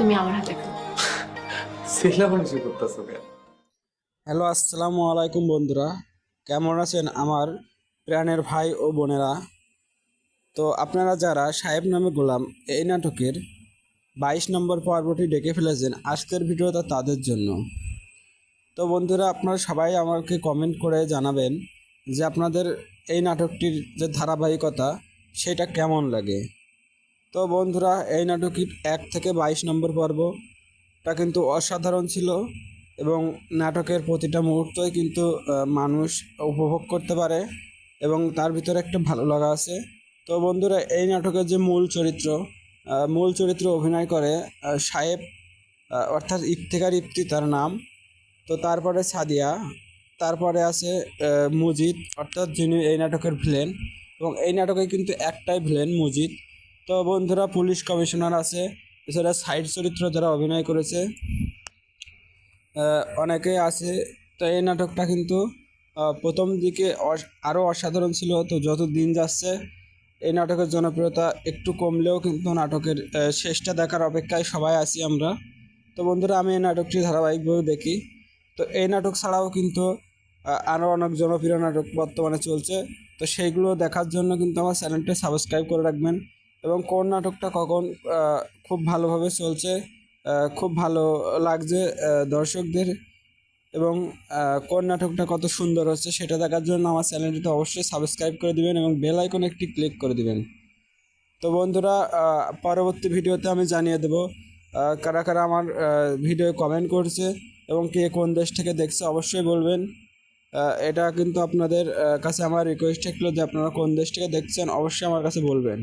তুমি আমার হাতে খাও। করতেছো কেন? হ্যালো আসসালামু আলাইকুম বন্ধুরা। কেমন আছেন আমার প্রাণের ভাই ও বোনেরা? তো আপনারা যারা সাহেব নামে গোলাম এই নাটকের বাইশ নম্বর পর্বটি ডেকে ফেলেছেন আজকের ভিডিওটা তাদের জন্য। তো বন্ধুরা আপনারা সবাই আমাকে কমেন্ট করে জানাবেন যে আপনাদের এই নাটকটির যে ধারাবাহিকতা সেটা কেমন লাগে? তো বন্ধুরা, এই নাটকটির এক থেকে বাইশ নম্বর পর্বটা কিন্তু অসাধারণ ছিল এবং নাটকের প্রতিটা মুহূর্তই কিন্তু মানুষ উপভোগ করতে পারে এবং তার ভিতরে একটা ভালো লাগা আছে। তো বন্ধুরা, এই নাটকের যে মূল চরিত্র মূল চরিত্র অভিনয় করে সাহেব অর্থাৎ ইফতেকার ইফতি তার নাম। তো তারপরে সাদিয়া, তারপরে আছে মুজিদ অর্থাৎ যিনি এই নাটকের ভিলেন এবং এই নাটকে কিন্তু একটাই ভিলেন মুজিদ তো বন্ধুরা পুলিশ কমিশনার আছে এছাড়া সাইড চরিত্র যারা অভিনয় করেছে আহ, অনেকেই আছে। তো এই নাটকটা কিন্তু প্রথম দিকে আরও অসাধারণ ছিল তো যত দিন যাচ্ছে এই নাটকের জনপ্রিয়তা একটু কমলেও কিন্তু নাটকের শেষটা দেখার অপেক্ষায় সবাই আছি আমরা। তো বন্ধুরা আমি এই নাটকটি ধারাবাহিকভাবে দেখি। তো এই নাটক ছাড়াও কিন্তু আরও অনেক জনপ্রিয় নাটক বর্তমানে চলছে। তো সেইগুলো দেখার জন্য কিন্তু আমার চ্যানেলটি সাবস্ক্রাইব করে রাখবেন। এবং কোন নাটকটা কখন খুব ভালোভাবে চলছে খুব ভালো লাগছে দর্শকদের এবং কোন নাটকটা কত সুন্দর হচ্ছে সেটা দেখার জন্য আমার চ্যানেলটিতে অবশ্যই সাবস্ক্রাইব করে দিবেন এবং বেল আইকন একটি ক্লিক করে দিবেন। তো বন্ধুরা পরবর্তী ভিডিওতে আমি জানিয়ে দেবো কারা কারা আমার ভিডিও কমেন্ট করছে এবং কে কোন দেশ থেকে দেখছে অবশ্যই বলবেন। এটা কিন্তু আপনাদের কাছে আমার রিকোয়েস্ট থাকল যে আপনারা কোন দেশ থেকে দেখছেন অবশ্যই আমার কাছে বলবেন।